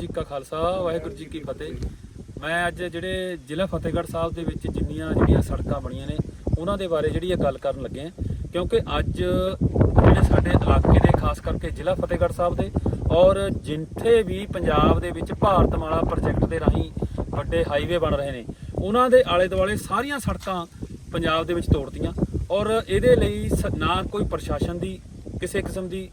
ਜੀ ਕਾ ਖਾਲਸਾ, ਵਾਹਿਗੁਰੂ ਜੀ ਕੀ ਫਤਿਹ। ਮੈਂ ਅੱਜ ਜਿਹੜੇ ਜ਼ਿਲ੍ਹਾ ਫਤਿਹਗੜ੍ਹ ਸਾਹਿਬ ਦੇ ਵਿੱਚ ਜਿੰਨੀਆਂ ਜਿਹੜੀਆਂ ਸੜਕਾਂ ਬਣੀਆਂ ਨੇ, ਉਹਨਾਂ ਦੇ ਬਾਰੇ ਜਿਹੜੀ ਇਹ ਗੱਲ ਕਰਨ ਲੱਗੇ ਹਾਂ। ਕਿਉਂਕਿ ਅੱਜ ਜਿਹੜੇ ਸਾਡੇ ਇਲਾਕੇ ਦੇ, ਖਾਸ ਕਰਕੇ ਜ਼ਿਲ੍ਹਾ ਫਤਿਹਗੜ੍ਹ ਸਾਹਿਬ ਦੇ ਔਰ ਜਿੱਥੇ ਵੀ ਪੰਜਾਬ ਦੇ ਵਿੱਚ ਭਾਰਤਮਾਲਾ ਪ੍ਰੋਜੈਕਟ ਦੇ ਰਾਹੀਂ ਵੱਡੇ ਹਾਈਵੇ ਬਣ ਰਹੇ ਨੇ, ਉਹਨਾਂ ਦੇ ਆਲੇ ਦੁਆਲੇ ਸਾਰੀਆਂ ਸੜਕਾਂ ਪੰਜਾਬ ਦੇ ਵਿੱਚ ਤੋੜਤੀਆਂ ਔਰ ਇਹਦੇ ਲਈ ਸ- ਨਾ ਕੋਈ ਪ੍ਰਸ਼ਾਸਨ ਦੀ, ਕਿਸੇ ਕਿਸਮ ਦੀ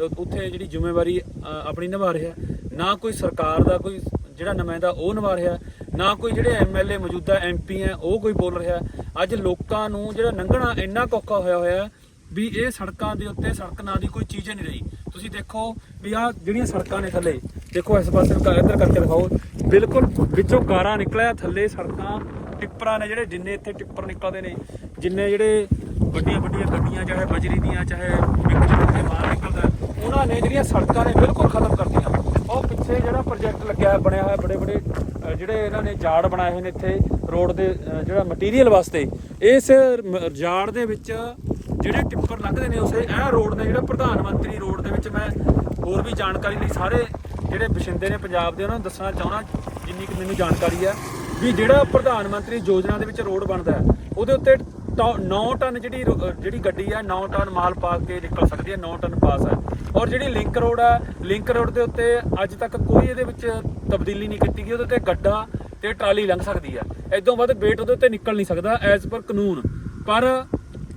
ਉੱਥੇ ਜਿਹੜੀ ਜ਼ਿੰਮੇਵਾਰੀ ਆਪਣੀ ਨਿਭਾ ਰਿਹਾ। ਨਾ ਕੋਈ ਸਰਕਾਰ ਦਾ ਕੋਈ ਜਿਹੜਾ ਨੁਮਾਇੰਦਾ, ਉਹ ਨਿਭਾ ਰਿਹਾ। ਨਾ ਕੋਈ ਜਿਹੜੇ ਐਮਐਲਏ ਮੌਜੂਦਾ ਐਮਪੀ ਹੈ, ਉਹ ਕੋਈ ਬੋਲ ਰਿਹਾ। ਅੱਜ ਲੋਕਾਂ ਨੂੰ ਜਿਹੜਾ ਲੰਘਣਾ ਇੰਨਾ ਕੁ ਹੋਇਆ ਹੋਇਆ ਵੀ ਇਹ ਸੜਕਾਂ ਦੇ ਉੱਤੇ ਸੜਕ ਨਾਂ ਦੀ ਕੋਈ ਚੀਜ਼ ਨਹੀਂ ਰਹੀ। ਤੁਸੀਂ ਦੇਖੋ ਵੀ ਆ ਜਿਹੜੀਆਂ ਸੜਕਾਂ ਨੇ ਥੱਲੇ, ਦੇਖੋ ਇਸ ਪਾਸੇ ਇੱਧਰ ਕਰਕੇ ਦਿਖਾਓ। ਬਿਲਕੁਲ ਵਿੱਚੋਂ ਕਾਰਾਂ ਨਿਕਲਿਆ, ਥੱਲੇ ਸੜਕਾਂ, ਟਿੱਪਰਾਂ ਨੇ ਜਿਹੜੇ ਜਿੰਨੇ ਇੱਥੇ ਟਿੱਪਰ ਨਿਕਲਦੇ ਨੇ, ਜਿੰਨੇ ਜਿਹੜੇ ਵੱਡੀਆਂ ਵੱਡੀਆਂ ਗੱਡੀਆਂ, ਚਾਹੇ ਬਜਰੀ ਦੀਆਂ, ਚਾਹੇ ਮਿਕਸ ਦੇ ਮਾਲ ਨਿਕਲਦਾ। ਉਹਨਾਂ ਨੇ ਜਿਹੜੀਆਂ ਸੜਕਾਂ ਨੇ ਬਿਲਕੁਲ ਖਤਮ ਕਰਤੀਆਂ। ਉਹ ਪਿੱਛੇ ਜਿਹੜਾ ਪ੍ਰੋਜੈਕਟ ਲੱਗਿਆ ਬਣਿਆ ਹੋਇਆ, ਬੜੇ ਬੜੇ ਜਿਹੜੇ ਇਹਨਾਂ ਨੇ ਜਾੜ ਬਣਾਏ ਹੋਏ ਨੇ ਇੱਥੇ, ਰੋਡ ਦੇ ਜਿਹੜਾ ਮਟੀਰੀਅਲ ਵਾਸਤੇ। ਇਸ ਜਾੜ ਦੇ ਵਿੱਚ ਜਿਹੜੇ ਟਿੱਪਰ ਲੱਗਦੇ ਨੇ ਉਸੇ, ਇਹ ਰੋਡ ਨੇ ਜਿਹੜਾ ਪ੍ਰਧਾਨ ਮੰਤਰੀ ਰੋਡ ਦੇ ਵਿੱਚ ਮੈਂ ਹੋਰ ਵੀ ਜਾਣਕਾਰੀ ਲਈ ਸਾਰੇ ਜਿਹੜੇ ਬਸ਼ਿੰਦੇ ਨੇ ਪੰਜਾਬ ਦੇ, ਉਹਨਾਂ ਨੂੰ ਦੱਸਣਾ ਚਾਹੁੰਦਾ, ਜਿੰਨੀ ਕਿ ਮੈਨੂੰ ਜਾਣਕਾਰੀ ਹੈ, ਵੀ ਜਿਹੜਾ ਪ੍ਰਧਾਨ ਮੰਤਰੀ ਯੋਜਨਾ ਦੇ ਵਿੱਚ ਰੋਡ ਬਣਦਾ ਹੈ, ਉਹਦੇ ਉੱਤੇ 9 ਟਨ ਜਿਹੜੀ ਰੋ- ਜਿਹੜੀ ਗੱਡੀ ਹੈ 9 ਟਨ ਮਾਲ ਪਾ ਕੇ ਨਿਕਲ ਸਕਦੀ ਹੈ 9 ਟਨ ਪਾਸ ਹੈ ਔਰ ਜਿਹੜੀ ਲਿੰਕ ਰੋਡ ਹੈ ਲਿੰਕ ਰੋਡ ਦੇ ਉੱਤੇ ਅੱਜ ਤੱਕ ਕੋਈ ਇਹਦੇ ਵਿੱਚ ਤਬਦੀਲੀ ਨਹੀਂ ਕੀਤੀ ਗਈ, ਉਹਦੇ ਉੱਤੇ ਗੱਡਾ ਤੇ ਟਰਾਲੀ ਲੰਘ ਸਕਦੀ ਹੈ ਇਦੋਂ ਵੱਧ ਵੇਟ ਉਹਦੇ ਉੱਤੇ ਨਿਕਲ ਨਹੀਂ ਸਕਦਾ, ਐਜ਼ ਪਰ ਕਾਨੂੰਨ। ਪਰ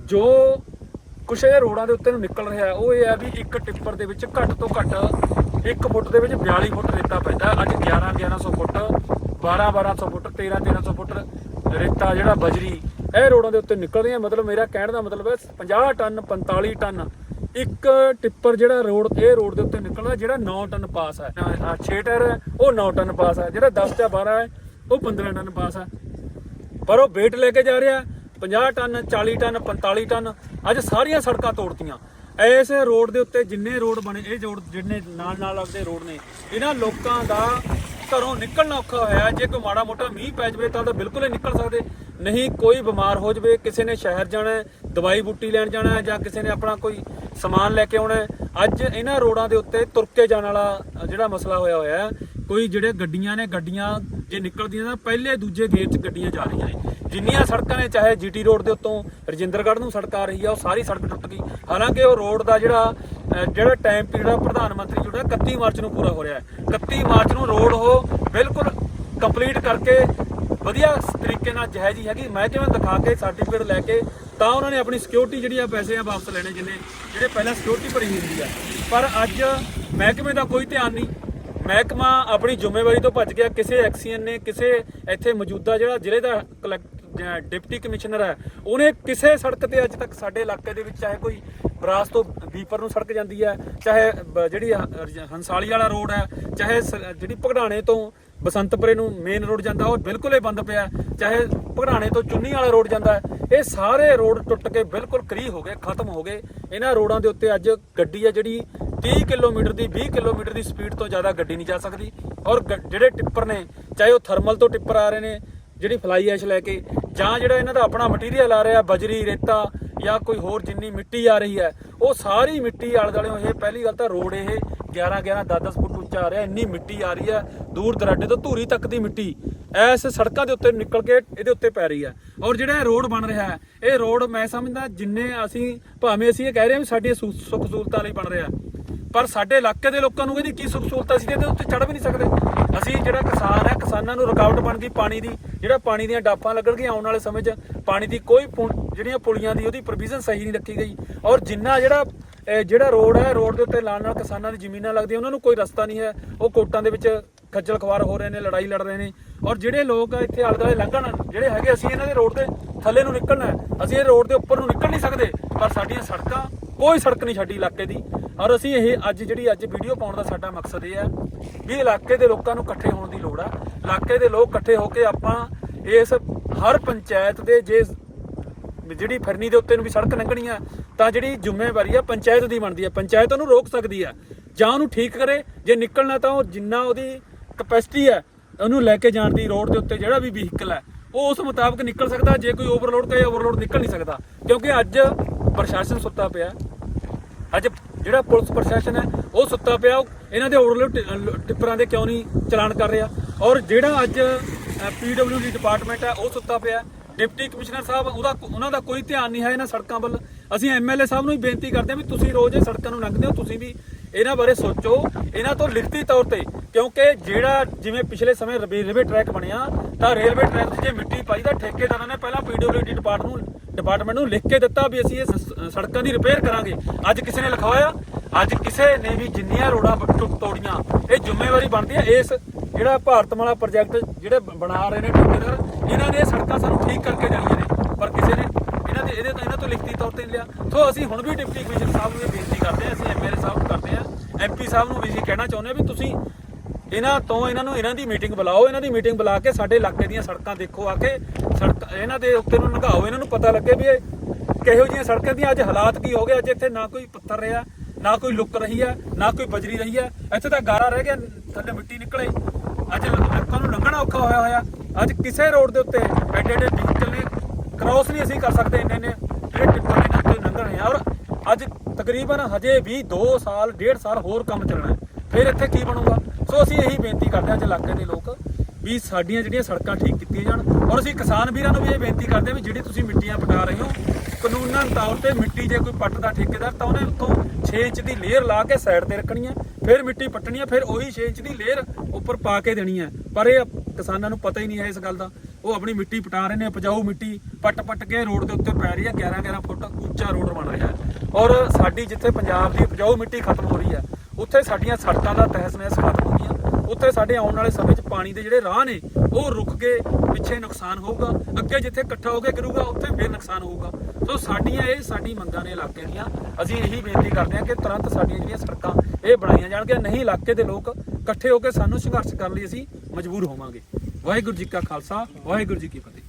ਜੋ ਕੁਛ ਇਹ ਰੋਡਾਂ ਦੇ ਉੱਤੇ ਨੂੰ ਨਿਕਲ ਰਿਹਾ, ਉਹ ਇਹ ਹੈ ਵੀ ਇੱਕ ਟਿੱਪਰ ਦੇ ਵਿੱਚ ਘੱਟ ਤੋਂ ਘੱਟ 1 ਫੁੱਟ ਦੇ ਵਿੱਚ 42 ਫੁੱਟ ਰੇਤਾ ਪੈਂਦਾ। ਹੈ। ਅੱਜ 11 1100 ਫੁੱਟ 12 1200 ਫੁੱਟ 13 1300 ਫੁੱਟ ਰੇਤਾ ਜਿਹੜਾ ਬਜਰੀ ਇਹ ਰੋਡਾਂ ਦੇ ਉੱਤੇ ਨਿਕਲਦੀਆਂ ਮਤਲਬ ਮੇਰਾ ਕਹਿਣ ਦਾ ਮਤਲਬ ਹੈ 50 ਟਨ 45 ਟਨ ਇੱਕ ਟਿੱਪਰ ਜਿਹੜਾ ਰੋਡ ਇਹ ਰੋਡ ਦੇ ਉੱਤੇ ਨਿਕਲਦਾ ਜਿਹੜਾ 9 ਟਨ ਪਾਸ ਹੈ। 6 ਟਾਇਰ ਹੈ, ਉਹ 9 ਟਨ ਪਾਸ ਹੈ। ਜਿਹੜਾ 10 ਜਾਂ 12 ਹੈ ਉਹ 15 ਟਨ ਪਾਸ ਹੈ। ਪਰ ਉਹ weight ਲੈ ਕੇ ਜਾ ਰਿਹਾ 50 ਟਨ 40 ਟਨ 45 ਟਨ ਅੱਜ ਸਾਰੀਆਂ ਸੜਕਾਂ ਤੋੜਤੀਆਂ। ਇਸ ਰੋਡ ਦੇ ਉੱਤੇ ਜਿੰਨੇ ਰੋਡ ਬਣੇ ਇਹ ਰੋਡ ਜਿੰਨੇ ਨਾਲ ਨਾਲ ਆਪਦੇ ਰੋਡ ਨੇ ਇਹਨਾਂ ਲੋਕਾਂ ਦਾ ਘਰੋਂ ਨਿਕਲਣਾ ਔਖਾ ਹੋਇਆ। ਜੇ ਕੋਈ ਮਾੜਾ ਮੋਟਾ ਮੀਂਹ ਪੈ ਜਾਵੇ ਤਾਂ ਤਾਂ ਬਿਲਕੁਲ ਹੀ ਨਿਕਲ ਸਕਦੇ। ਨਹੀਂ, ਕੋਈ ਬਿਮਾਰ ਹੋ ਜਾਵੇ, ਕਿਸੇ ਨੇ ਸ਼ਹਿਰ ਜਾਣਾ ਦਵਾਈ ਬੂਟੀ ਲੈਣ ਜਾਣਾ ਜਾਂ ਕਿਸੇ ਨੇ ਆਪਣਾ ਕੋਈ ਸਮਾਨ ਲੈ ਕੇ ਆਉਣਾ ਅੱਜ ਇਹਨਾਂ ਰੋਡਾਂ ਦੇ ਉੱਤੇ ਤੁਰ ਕੇ ਜਾਣ ਵਾਲਾ ਜਿਹੜਾ ਮਸਲਾ ਹੋਇਆ ਹੋਇਆ ਕੋਈ ਜਿਹੜੇ ਗੱਡੀਆਂ ਨੇ, ਗੱਡੀਆਂ ਜੇ ਨਿਕਲਦੀਆਂ ਤਾਂ ਪਹਿਲੇ ਦੂਜੇ ਗੇਅਰ 'ਚ ਗੱਡੀਆਂ ਜਾ ਰਹੀਆਂ ਨੇ। ਜਿੰਨੀਆਂ ਸੜਕਾਂ ਨੇ, ਚਾਹੇ ਜੀਟੀ ਰੋਡ ਦੇ ਉੱਤੋਂ ਰਜਿੰਦਰਗੜ੍ਹ ਨੂੰ ਸੜਕ ਆ ਰਹੀ ਆ, ਉਹ ਸਾਰੀ ਸੜਕ ਟੁੱਟ ਗਈ। ਹਾਲਾਂਕਿ ਉਹ ਰੋਡ ਦਾ ਜਿਹੜਾ ਜਿਹੜਾ ਟਾਈਮ ਪੀਰੀਅਡ ਆ, ਪ੍ਰਧਾਨ ਮੰਤਰੀ ਜਿਹੜਾ 31 ਮਾਰਚ ਨੂੰ ਪੂਰਾ ਹੋ ਰਿਹਾ ਹੈ। 31 ਮਾਰਚ ਨੂੰ ਰੋਡ ਉਹ ਬਿਲਕੁਲ ਕੰਪਲੀਟ ਕਰਕੇ ਵਧੀਆ ਤਰੀਕੇ ਨਾਲ ਜਾਇਜ਼ ਹੈਗੀ। ਮੈਂ ਕਿਵੇਂ ਦਿਖਾ ਕੇ ਸਰਟੀਫਿਕੇਟ ਲੈ ਕੇ, ਤਾਂ ਉਹਨਾਂ ਨੇ ਆਪਣੀ ਸਿਕਿਉਰਿਟੀ ਜਿਹੜੀ ਆ, ਪੈਸੇ ਆ ਵਾਪਸ ਲੈਣੇ ਜਿੰਨੇ, ਜਿਹੜੇ ਪਹਿਲਾਂ ਸਿਕਿਉਰਿਟੀ ਭਰੀ ਹੁੰਦੀ ਆ। ਪਰ ਅੱਜ ਮਹਿਕਮੇ ਦਾ ਕੋਈ ਧਿਆਨ ਨਹੀਂ। ਮਹਿਕਮਾ ਆਪਣੀ ਜ਼ਿੰਮੇਵਾਰੀ ਤੋਂ ਭੱਜ ਗਿਆ। ਕਿਸੇ ਐਕਸੀਅਨ ਨੇ, ਕਿਸੇ ਇੱਥੇ ਮੌਜੂਦਾ ਜਿਹੜਾ ਜ਼ਿਲ੍ਹੇ ਦਾ ਕਲੈਕ- ਡਿਪਟੀ ਕਮਿਸ਼ਨਰ ਹੈ, ਉਹਨੇ ਕਿਸੇ ਸੜਕ ਤੇ ਅੱਜ ਤੱਕ ਸਾਡੇ ਇਲਾਕੇ ਦੇ ਵਿੱਚ ਚਾਹੇ ਕੋਈ ਬਰਾਸ ਤੋਂ ਬੀਪਰ ਨੂੰ ਸੜਕ ਜਾਂਦੀ ਹੈ, ਚਾਹੇ ਬ- ਜਿਹੜੀ ਹੰਸਾਲੀ ਵਾਲਾ ਰੋਡ ਹੈ, ਚਾਹੇ ਸ- ਜਿਹੜੀ ਭਗੜਾਣੇ ਤੋਂ ਬਸੰਤਪੁਰੇ ਨੂੰ ਮੇਨ ਰੋਡ ਜਾਂਦਾ, ਉਹ ਬਿਲਕੁਲ ਹੀ ਬੰਦ ਪਿਆ ਚਾਹੇ ਭਗੜਾਣੇ ਤੋਂ ਚੁੰਨੀ ਵਾਲਾ ਰੋਡ ਜਾਂਦਾ ਇਹ ਸਾਰੇ ਰੋਡ ਟੁੱਟ ਕੇ ਬਿਲਕੁਲ ਕਰੀ ਹੋ ਗਏ, ਖਤਮ ਹੋ ਗਏ। ਇਹਨਾਂ ਰੋਡਾਂ ਦੇ ਉੱਤੇ ਅੱਜ ਗੱਡੀ ਹੈ ਜਿਹੜੀ 30 ਕਿਲੋਮੀਟਰ ਦੀ 20 ਕਿਲੋਮੀਟਰ ਦੀ ਸਪੀਡ ਤੋਂ ਜ਼ਿਆਦਾ ਗੱਡੀ ਨਹੀਂ ਜਾ ਸਕਦੀ ਔਰ ਗ- ਜਿਹੜੇ ਟਿੱਪਰ ਨੇ, ਚਾਹੇ ਉਹ ਥਰਮਲ ਤੋਂ ਟਿੱਪਰ ਆ ਰਹੇ ਨੇ, ਜਿਹੜੀ ਫਲਾਈ ਐਸ਼ ਲੈ ਕੇ ਜਾਂ ਜਿਹੜਾ ਇਹਨਾਂ ਦਾ ਆਪਣਾ ਮਟੀਰੀਅਲ ਆ ਰਿਹਾ, ਬਜਰੀ, ਰੇਤਾ ਜਾਂ ਕੋਈ ਹੋਰ ਜਿੰਨੀ ਮਿੱਟੀ ਆ ਰਹੀ ਹੈ, ਉਹ ਸਾਰੀ ਮਿੱਟੀ ਆਲੇ ਦੁਆਲੇ ਇਹ ਪਹਿਲੀ ਗੱਲ ਤਾਂ ਰੋਡ ਇਹ 11 11 10 10 ਫੁੱਟ ਉੱਚਾ ਆ ਰਿਹਾ, ਇੰਨੀ ਮਿੱਟੀ ਆ ਰਹੀ ਹੈ, ਦੂਰ ਦਰਾਡੇ ਤੋਂ ਧੂਰੀ ਤੱਕ ਦੀ ਮਿੱਟੀ, ਐਸ ਸੜਕਾਂ ਦੇ ਉੱਤੇ ਨਿਕਲ ਕੇ ਇਹਦੇ ਉੱਤੇ ਪੈ ਰਹੀ ਹੈ। ਔਰ ਜਿਹੜਾ ਇਹ ਰੋਡ ਬਣ ਰਿਹਾ ਹੈ, ਇਹ ਰੋਡ ਮੈਂ ਸਮਝਦਾ ਜਿੰਨੇ ਅਸੀਂ, ਭਾਵੇਂ ਅਸੀਂ ਇਹ ਕਹਿ ਰਹੇ ਹਾਂ ਵੀ ਸਾਡੀਆਂ ਸੁ- ਸੁੱਖ ਸਹੂਲਤਾਂ ਲਈ ਬਣ ਰਿਹਾ ਪਰ ਸਾਡੇ ਇਲਾਕੇ ਦੇ ਲੋਕਾਂ ਨੂੰ ਇਹਦੀ ਕੀ ਸੁੱਖ ਸਹੂਲਤਾਂ ਸੀ ਇਹਦੇ ਉੱਤੇ ਚੜ ਵੀ ਨਹੀਂ ਸਕਦੇ। ਅਸੀਂ ਜਿਹੜਾ ਕਿਸਾਨ ਹੈ, ਕਿਸਾਨਾਂ ਨੂੰ ਰੁਕਾਵਟ ਬਣ ਗਈ ਪਾਣੀ ਦੀ, ਜਿਹੜਾ ਪਾਣੀ ਦੀਆਂ ਡਾਪਾਂ ਲੱਗਣਗੀਆਂ ਆਉਣ ਵਾਲੇ ਸਮੇਂ 'ਚ, ਪਾਣੀ ਦੀ ਕੋਈ ਪੁ- ਜਿਹੜੀਆਂ ਪੁਲੀਆਂ ਦੀ ਉਹਦੀ ਪ੍ਰੋਵੀਜ਼ਨ ਸਹੀ ਨਹੀਂ ਰੱਖੀ ਗਈ। ਔਰ ਜਿੰਨਾ ਜਿਹੜਾ ਜਿਹੜਾ ਰੋਡ ਹੈ, ਰੋਡ ਦੇ ਉੱਤੇ ਲਾਣ ਨਾਲ ਕਿਸਾਨਾਂ ਦੀ ਜ਼ਮੀਨਾਂ ਲੱਗਦੀਆਂ, ਉਹਨਾਂ ਨੂੰ ਕੋਈ ਰਸਤਾ ਨਹੀਂ ਹੈ। ਉਹ ਕੋਟਾਂ ਦੇ ਵਿੱਚ ਖੱਜਲ ਖਵਾਰ ਹੋ ਰਹੇ ਨੇ, ਲੜਾਈ ਲੜ ਰਹੇ ਨੇ। ਔਰ ਜਿਹੜੇ ਲੋਕ ਇੱਥੇ ਆਲੇ ਦੁਆਲੇ ਲੰਘਣ, ਜਿਹੜੇ ਹੈਗੇ, ਅਸੀਂ ਇਹਨਾਂ ਦੇ ਰੋਡ ਦੇ ਥੱਲੇ ਨੂੰ ਨਿਕਲਣਾ ਅਸੀਂ ਇਹ ਰੋਡ ਦੇ ਉੱਪਰ ਨੂੰ ਨਿਕਲ ਨਹੀਂ ਸਕਦੇ। ਪਰ ਸਾਡੀਆਂ ਸੜਕਾਂ ਕੋਈ ਸੜਕ ਨਹੀਂ ਛੱਡੀ ਇਲਾਕੇ ਦੀ। ਔਰ ਅਸੀਂ ਇਹ ਅੱਜ ਜਿਹੜੀ ਅੱਜ ਵੀਡੀਓ ਪਾਉਣ ਦਾ ਸਾਡਾ ਮਕਸਦ ਇਹ ਹੈ ਵੀ ਇਲਾਕੇ ਦੇ ਲੋਕਾਂ ਨੂੰ ਇਕੱਠੇ ਹੋਣ ਦੀ ਲੋੜ ਆ। ਇਲਾਕੇ ਦੇ ਲੋਕ ਇਕੱਠੇ ਹੋ ਕੇ ਆਪਾਂ ਇਸ ਹਰ ਪੰਚਾਇਤ ਦੇ ਜੇ ਜਿਹੜੀ ਫਿਰਨੀ ਦੇ ਉੱਤੇ ਨੂੰ ਵੀ ਸੜਕ ਲੰਘਣੀ ਆ, ਤਾਂ ਜਿਹੜੀ ਜ਼ਿੰਮੇਵਾਰੀ ਆ ਪੰਚਾਇਤ ਦੀ ਬਣਦੀ ਆ। ਪੰਚਾਇਤ ਉਹਨੂੰ ਰੋਕ ਸਕਦੀ ਆ ਜਾਂ ਉਹਨੂੰ ਠੀਕ ਕਰੇ। ਜੇ ਨਿਕਲਣਾ ਤਾਂ ਉਹ ਜਿੰਨਾ ਉਹਦੀ ਕਪੈਸਿਟੀ ਹੈ ਉਹਨੂੰ ਲੈ ਕੇ ਜਾਣ ਦੀ ਰੋਡ ਦੇ ਉੱਤੇ ਜਿਹੜਾ ਵੀ ਵਹੀਕਲ ਹੈ ਉਹ ਉਸ ਮੁਤਾਬਕ ਨਿਕਲ ਸਕਦਾ। ਜੇ ਕੋਈ ਓਵਰਲੋਡ ਕਰੇ ਓਵਰਲੋਡ ਨਿਕਲ ਨਹੀਂ ਸਕਦਾ। ਕਿਉਂਕਿ ਅੱਜ ਪ੍ਰਸ਼ਾਸਨ ਸੁੱਤਾ ਪਿਆ। ਅੱਜ ਜਿਹੜਾ ਪੁਲਿਸ ਪ੍ਰਸ਼ਾਸਨ ਹੈ, ਉਹ ਸੁੱਤਾ ਪਿਆ, ਉਹ ਇਹਨਾਂ ਦੇ ਓਵਰਲੋਡ ਟਿੱਪਰਾਂ ਦੇ ਕਿਉਂ ਨਹੀਂ ਚਲਾਨ ਕਰ ਰਿਹਾ? ਔਰ ਜਿਹੜਾ ਅੱਜ ਪੀਡਬਲਯੂਡੀ ਡਿਪਾਰਟਮੈਂਟ ਹੈ, ਉਹ ਸੁੱਤਾ ਪਿਆ ਡਿਪਟੀ ਕਮਿਸ਼ਨਰ ਸਾਹਿਬ, ਉਹਦਾ ਉਹਨਾਂ ਦਾ ਕੋਈ ਧਿਆਨ ਨਹੀਂ ਹੈ ਇਹਨਾਂ ਸੜਕਾਂ ਵੱਲ। ਅਸੀਂ ਐਮਐਲਏ ਸਾਹਿਬ ਨੂੰ ਵੀ ਬੇਨਤੀ ਕਰਦੇ ਹਾਂ ਵੀ ਤੁਸੀਂ ਰੋਜ਼ ਇਹ ਸੜਕਾਂ ਨੂੰ ਲੰਘਦੇ ਹੋ, ਤੁਸੀਂ ਵੀ ਇਹਨਾਂ ਬਾਰੇ ਸੋਚੋ। ਇਹਨਾਂ ਤੋਂ ਲਿਖਤੀ ਤੌਰ ਤੇ, ਕਿਉਂਕਿ ਜਿਹੜਾ ਜਿਵੇਂ ਪਿਛਲੇ ਸਮੇਂ ਰੇਲਵੇ ਟਰੈਕ ਬਣਿਆ, ਤਾਂ ਰੇਲਵੇ ਟਰੈਕ ਤੇ ਜੇ ਮਿੱਟੀ ਪਾਈ ਤਾਂ ਠੇਕੇਦਾਰਾਂ ਨੇ ਪਹਿਲਾਂ ਪੀਡਬਲਯੂਡੀ ਡਿਪਾਰਟਮੈਂਟ ਨੂੰ ਡਿਪਾਰਟਮੈਂਟ ਨੂੰ ਲਿਖ ਕੇ ਦਿੱਤਾ ਵੀ ਅਸੀਂ ਇਹ ਸ- ਸੜਕਾਂ ਦੀ ਰਿਪੇਅਰ ਕਰਾਂਗੇ। ਅੱਜ ਕਿਸੇ ਨੇ ਲਿਖਵਾਇਆ, ਅੱਜ ਕਿਸੇ ਨੇ ਵੀ ਜਿੰਨੀਆਂ ਰੋਡਾਂ ਤੋੜੀਆਂ, ਇਹ ਜ਼ਿੰਮੇਵਾਰੀ ਬਣਦੀ ਹੈ। ਇਸ ਜਿਹੜਾ ਭਾਰਤਮਾਲਾ ਪ੍ਰੋਜੈਕਟ ਜਿਹੜੇ ਬਣਾ ਰਹੇ ਨੇ ਠੇਕੇਦਾਰ, ਇਹਨਾਂ ਨੇ ਇਹ ਸੜਕਾਂ ਸਾਨੂੰ ਠੀਕ ਕਰਕੇ ਜਾਣੀਆਂ ਨੇ। ਪਰ ਕਿਸੇ ਨੇ ਇਹਨਾਂ ਦੇ, ਇਹਦੇ ਤੋਂ, ਇਹਨਾਂ ਤੋਂ ਲਿਖਤੀ ਤੌਰ ਤੇ ਲਿਆ। ਸੋ ਅਸੀਂ ਹੁਣ ਵੀ ਡਿਪਟੀ ਕਮਿਸ਼ਨਰ ਸਾਹਿਬ ਨੂੰ ਇਹ ਬੇਨਤੀ ਕਰਦੇ ਹਾਂ, ਅਸੀਂ ਐਮਐਲਏ ਸਾਹਿਬ ਨੂੰ ਕਰਦੇ ਹਾਂ ਐਮਪੀ ਸਾਹਿਬ ਨੂੰ ਵੀ ਅਸੀਂ ਕਹਿਣਾ ਚਾਹੁੰਦੇ ਹਾਂ ਵੀ ਤੁਸੀਂ ਇਹਨਾਂ ਤੋਂ ਇਹਨਾਂ ਨੂੰ ਇਹਨਾਂ ਦੀ ਮੀਟਿੰਗ ਬੁਲਾਓ, ਇਹਨਾਂ ਦੀ ਮੀਟਿੰਗ ਬੁਲਾ ਕੇ ਸਾਡੇ ਇਲਾਕੇ ਦੀਆਂ ਸੜਕਾਂ ਦੇਖੋ ਆ ਕੇ। ਸੜਕ ਇਹਨਾਂ ਦੇ ਉੱਤੇ ਨੂੰ ਲੰਘਾਓ, ਇਹਨਾਂ ਨੂੰ ਪਤਾ ਲੱਗੇ ਵੀ ਇਹ ਕਿਹੋ ਜਿਹੀਆਂ ਸੜਕਾਂ ਦੀਆਂ ਅੱਜ ਹਾਲਾਤ ਕੀ ਹੋ ਗਏ, ਅੱਜ ਇੱਥੇ ਨਾ ਕੋਈ ਪੱਥਰ ਰਿਹਾ, ਨਾ ਕੋਈ ਲੁੱਕ ਰਹੀ ਹੈ ਨਾ ਕੋਈ ਬਜਰੀ ਰਹੀ ਹੈ ਇੱਥੇ ਤਾਂ ਗਾਰਾ ਰਹਿ ਗਿਆ, ਥੱਲੇ ਮਿੱਟੀ ਨਿਕਲੇ। ਅੱਜ ਲੋਕਾਂ ਨੂੰ ਲੰਘਣਾ ਔਖਾ ਹੋਇਆ ਹੋਇਆ। ਅੱਜ ਕਿਸੇ ਰੋਡ ਦੇ ਉੱਤੇ ਐਡੇ ਐਡੇ ਵਹੀਕਲ ਨੇ ਕ੍ਰਾਸ ਨਹੀਂ ਅਸੀਂ ਕਰ ਸਕਦੇ ਇੰਨੇ ਨੇ ਜਿਹੜੇ ਟਿੱਪਰ ਨੇ ਕੋਈ ਲੰਘਣ ਹੈ ਔਰ ਅੱਜ ਤਕਰੀਬਨ ਹਜੇ ਵੀ 2 ਸਾਲ 1.5 ਸਾਲ ਹੋਰ ਕੰਮ ਚੱਲਣਾ ਹੈ। ਫਿਰ ਇੱਥੇ ਕੀ ਬਣੂਗਾ? ਸੋ ਅਸੀਂ ਇਹੀ ਬੇਨਤੀ ਕਰਦੇ ਹਾਂ ਅੱਜ ਇਲਾਕੇ ਦੇ ਲੋਕ ਵੀ ਸਾਡੀਆਂ ਜਿਹੜੀਆਂ ਸੜਕਾਂ ਠੀਕ ਕੀਤੀਆਂ ਜਾਣ ਔਰ ਅਸੀਂ ਕਿਸਾਨ ਵੀਰਾਂ ਨੂੰ ਵੀ ਇਹ ਬੇਨਤੀ ਕਰਦੇ ਹਾਂ ਵੀ ਜਿਹੜੀ ਤੁਸੀਂ ਮਿੱਟੀਆਂ ਪਟਾ ਰਹੇ ਹੋ, ਕਾਨੂੰਨਾਂ ਤੌਰ ਤੇ ਮਿੱਟੀ ਜੇ ਕੋਈ ਪੱਟਦਾ ਠੇਕੇਦਾਰ ਤਾਂ ਉਹਨੇ ਉੱਥੋਂ 6 ਇੰਚ ਦੀ ਲੇਅਰ ਲਾ ਕੇ ਸਾਈਡ ਤੇ ਰੱਖਣੀ ਹੈ, ਫਿਰ ਮਿੱਟੀ ਪੱਟਣੀ ਹੈ, ਫਿਰ ਉਹੀ 6 ਇੰਚ ਦੀ ਲੇਅਰ ਉੱਪਰ ਪਾ ਕੇ ਦੇਣੀ ਹੈ। ਪਰ ਇਹ ਕਿਸਾਨਾਂ ਨੂੰ ਪਤਾ ਹੀ ਨਹੀਂ ਹੈ ਇਸ ਗੱਲ ਦਾ। ਉਹ ਆਪਣੀ ਮਿੱਟੀ ਪਟਾ ਰਹੇ ਨੇ, ਉਪਜਾਊ ਮਿੱਟੀ ਪੱਟ ਪੱਟ ਕੇ ਰੋਡ ਦੇ ਉੱਤੇ ਪੈ ਰਹੀ ਹੈ 11 11 ਫੁੱਟ ਉੱਚਾ ਰੋਡ ਬਣ ਰਿਹਾ ਹੈ। ਔਰ ਸਾਡੀ ਜਿੱਥੇ ਪੰਜਾਬ ਦੀ ਉਪਜਾਊ ਮਿੱਟੀ ਖਤਮ ਹੋ ਰਹੀ ਹੈ ਉੱਥੇ ਸਾਡੀਆਂ ਸੜਕਾਂ ਦਾ ਤਹਿਸ ਨਹਿਸ ਖਤਮ ਹੋ ਗਈਆਂ। ਉੱਥੇ ਸਾਡੇ ਆਉਣ ਵਾਲੇ ਸਮੇਂ 'ਚ ਪਾਣੀ ਦੇ ਜਿਹੜੇ ਰਾਹ ਨੇ, ਉਹ ਰੁਕ ਕੇ ਪਿੱਛੇ ਨੁਕਸਾਨ ਹੋਊਗਾ। ਅੱਗੇ ਜਿੱਥੇ ਇਕੱਠਾ ਹੋ ਕੇ ਗਿਰੂਗਾ, ਉੱਥੇ ਫਿਰ ਨੁਕਸਾਨ ਹੋਊਗਾ। ਸੋ ਸਾਡੀਆਂ ਇਹ ਸਾਡੀ ਮੰਗਾਂ ਨੇ ਇਲਾਕੇ ਦੀਆਂ। ਅਸੀਂ ਇਹੀ ਬੇਨਤੀ ਕਰਦੇ ਹਾਂ ਕਿ ਤੁਰੰਤ ਸਾਡੀਆਂ ਜਿਹੜੀਆਂ ਸੜਕਾਂ ਇਹ ਬਣਾਈਆਂ ਜਾਣਗੀਆਂ। ਨਹੀਂ, ਇਲਾਕੇ ਦੇ ਲੋਕ ਇਕੱਠੇ ਹੋ ਕੇ ਸਾਨੂੰ ਸੰਘਰਸ਼ ਕਰਨ ਲਈ ਅਸੀਂ ਮਜਬੂਰ ਹੋਵਾਂਗੇ। ਵਾਹਿਗੁਰੂ ਜੀ ਕਾ ਖਾਲਸਾ, ਵਾਹਿਗੁਰੂ ਜੀ ਕੀ ਫਤਿਹ।